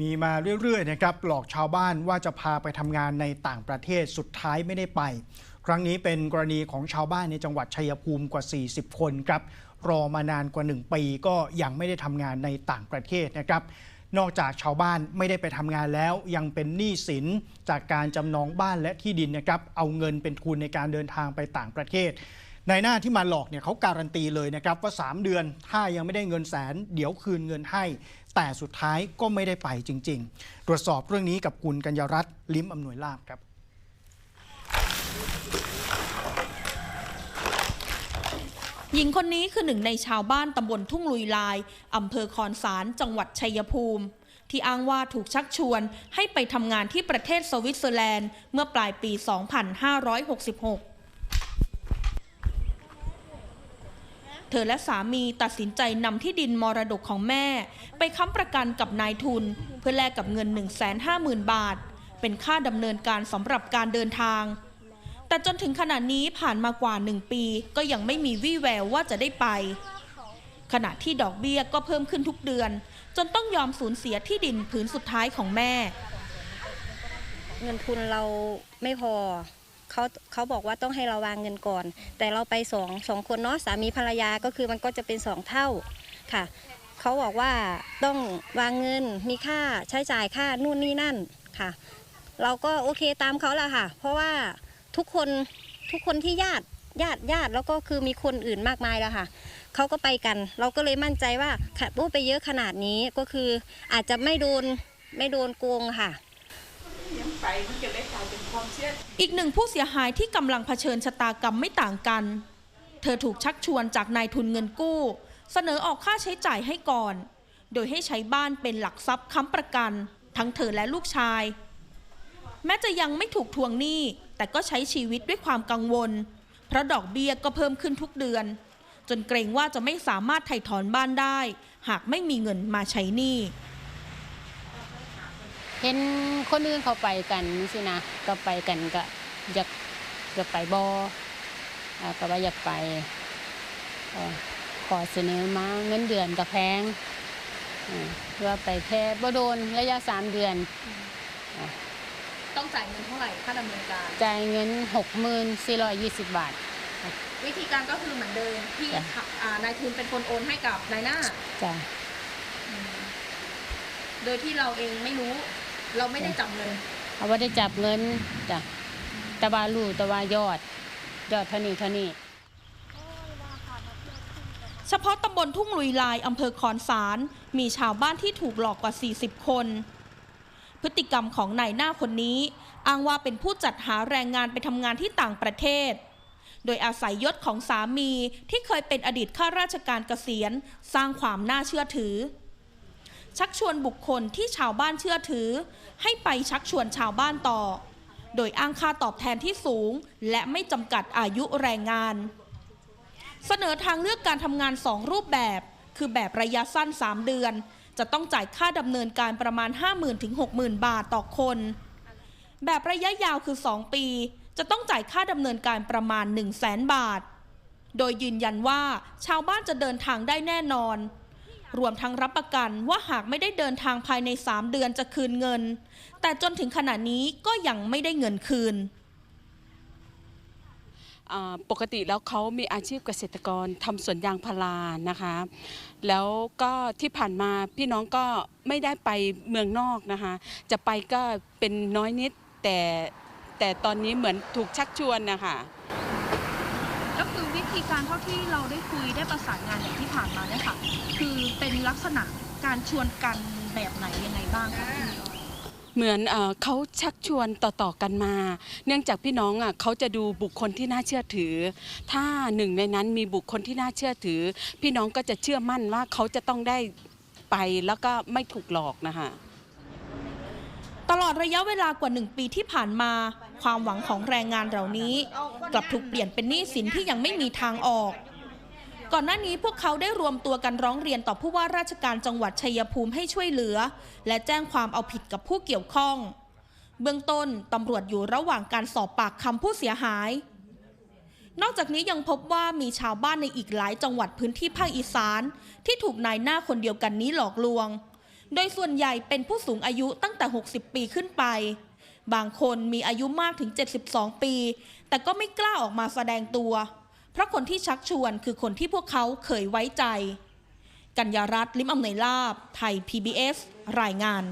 มีมาเรื่อยๆนะครับหลอกชาวบ้านว่าจะพาไปทำงานในต่างประเทศสุดท้ายไม่ได้ไป ครั้งนี้เป็นกรณีของชาวบ้านในจังหวัดชัยภูมิกว่า 40 คนครับรอมานานกว่า 1 ปีก็ยังไม่ได้ทำงานในต่างประเทศนะครับ นอกจากชาวบ้านไม่ได้ไปทำงานแล้วยังเป็นหนี้สินจากการจำนองบ้านและที่ดินนะครับเอาเงินเป็นทุนในการเดินทางไปต่างประเทศ ในหน้าที่มาหลอกเนี่ยเขาการันตีเลยนะครับว่า 3 เดือนถ้ายังไม่ได้เงินแสน เดี๋ยวคืนเงินให้ แต่สุดท้ายก็ไม่ได้ไปจริง ๆ ตรวจสอบเรื่องนี้กับคุณกัญญารัตน์ลิ้มอำนวยลาบครับหญิงคนนี้คือหนึ่งในชาวบ้านตำบลทุ่งลุยลายอำเภอคอนสารจังหวัดชัยภูมิ ที่อ้างว่าถูกชักชวนให้ไปทำงานที่ประเทศสวิตเซอร์แลนด์ เมื่อปลายปี 2566 เธอและสามีตัดสินใจนำที่ดินมรดกของแม่ ไปค้ำประกันกับนายทุน เพื่อแลกกับเงิน 150,000 บาท เป็นค่าดำเนินการสำหรับการเดินทาง แต่จนถึงขณะนี้ผ่านมากว่าหนึ่งปี ก็ยังไม่มีวี่แววว่าจะได้ไป ขณะที่ดอกเบี้ยก็เพิ่มขึ้นทุกเดือน จนต้องยอมสูญเสียที่ดินผืนสุดท้ายของแม่ เงินทุนเราไม่พอ เขาเขาบอกว่าต้องให้เราวางเงินก่อน แต่เราไปสองสองคนเนาะสามีภรรยาก็คือมันก็จะเป็นสองเท่าค่ะเขาบอกว่าต้องวางเงินมีค่าใช้จ่ายค่านู่นนี่นั่นค่ะ เราก็โอเคตามเขาแหละค่ะ เพราะว่าทุกคนทุกคนที่ญาติญาติญาติแล้วก็คือมีคนอื่นมากมายแล้วค่ะเขาก็ไปกัน เราก็เลยมั่นใจว่าค่ะโอ้ไปเยอะขนาดนี้ก็คืออาจจะไม่โดนไม่โดนโกงค่ะ อีกหนึ่งผู้เสียหายที่กำลังเผชิญชะตากรรมไม่ต่างกัน เธอถูกชักชวนจากนายทุนเงินกู้ เสนอออกค่าใช้จ่ายให้ก่อน โดยให้ใช้บ้านเป็นหลักทรัพย์ค้ำประกัน ทั้งเธอและลูกชาย แม้จะยังไม่ถูกทวงหนี้แต่ก็ใช้ชีวิตด้วยความกังวล เพราะดอกเบี้ยก็เพิ่มขึ้นทุกเดือน จนเกรงว่าจะไม่สามารถไถ่ถอนบ้านได้ หากไม่มีเงินมาใช้หนี้ เห็นคนอื่นเขาไปกันสินะก็ไปกันก็อยากอยากไปบอ่าก็ว่าอยากไปเอ่อขอเสนอมาเงินเดือนก็แพงอ่าว่าไปแค่บ่โดนระยะสามเดือน ต้องจ่ายเงินเท่าไหร่ค่าดำเนินการจ่ายเงิน6420บาท วิธีการก็คือเหมือนเดิมที่จ้ะอ่านายทุนเป็นคนโอนให้กับนายหน้าจ้ะโดยที่เราเองไม่รู้ เราไม่ได้จับเงินเอาว่าได้จับเงินจ้ะแตะวารู้แตะวายอด ยอดเท่านี้เท่านี้เฉพาะตำบลทุ่งลุยลายอำเภอคอนสารมีชาวบ้านที่ถูกหลอกกว่า 40 คน พฤติกรรมของนายหน้าคนนี้ อ้างว่าเป็นผู้จัดหาแรงงานไปทำงานที่ต่างประเทศ โดยอาศัยยศของสามีที่เคยเป็นอดีตข้าราชการเกษียณ สร้างความน่าเชื่อถือ ชักชวนบุคคลที่ชาวบ้านเชื่อถือ ให้ไปชักชวนชาวบ้านต่อ โดยอ้างค่าตอบแทนที่สูง และไม่จำกัดอายุแรงงาน เสนอทางเลือกการทำงาน 2 รูปแบบ คือแบบระยะสั้น 3 เดือน จะต้องจ่ายค่าดำเนินการประมาณ 50,000ถึง60,000 บาทต่อคน แบบระยะยาวคือ 2 ปี จะต้องจ่ายค่าดำเนินการประมาณ 1 0 0 0 0แบาท โดยยืนยันว่าชาวบ้านจะเดินทางได้แน่นอน รวมทั้งรับประกันว่าหากไม่ได้เดินทางภายใน 3 เดือนจะคืนเงิน แต่จนถึงขณะนี้ก็ยังไม่ได้เงินคืนปกติแล้วเขามีอาชีพเกษตรกรทำสวนยางพารานะคะ แล้วก็ที่ผ่านมาพี่น้องก็ไม่ได้ไปเมืองนอกนะคะ จะไปก็เป็นน้อยนิดแต่แต่ตอนนี้เหมือนถูกชักชวนนะคะ ธีการเท่าที่เราได้คุยได้ประสานงานอย่างที่ผ่านมาเนี่ยค่ะ คือเป็นลักษณะการชวนกันแบบไหนยังไงบ้างคะเหมือนเออเขาชักชวนต่อๆกันมา เนื่องจากพี่น้องอะเขาจะดูบุคคลที่น่าเชื่อถือ ถ้าหนึ่งในนั้นมีบุคคลที่น่าเชื่อถือ พี่น้องก็จะเชื่อมั่นว่าเขาจะต้องได้ไปแล้วก็ไม่ถูกหลอกนะคะ ตลอดระยะเวลากว่า 1 ปีที่ผ่านมา ความหวังของแรงงานเหล่านี้ กลับถูกเปลี่ยนเป็นหนี้สินที่ยังไม่มีทางออก ก่อนหน้านี้พวกเขาได้รวมตัวกันร้องเรียนต่อผู้ว่าราชการจังหวัดชัยภูมิให้ช่วยเหลือ และแจ้งความเอาผิดกับผู้เกี่ยวข้อง เบื้องต้นตำรวจอยู่ระหว่างการสอบปากคำผู้เสียหาย นอกจากนี้ยังพบว่ามีชาวบ้านในอีกหลายจังหวัดพื้นที่ภาคอีสาน ที่ถูกนายหน้าคนเดียวกันนี้หลอกลวง โดยส่วนใหญ่เป็นผู้สูงอายุตั้งแต่ 60 ปีขึ้นไป บางคนมีอายุมากถึง 72 ปี แต่ก็ไม่กล้าออกมาแสดงตัว เพราะคนที่ชักชวนคือคนที่พวกเขาเคยไว้ใจ กัญญารัตน์ลิมอำนวยลาบ ไทย PBS รายงาน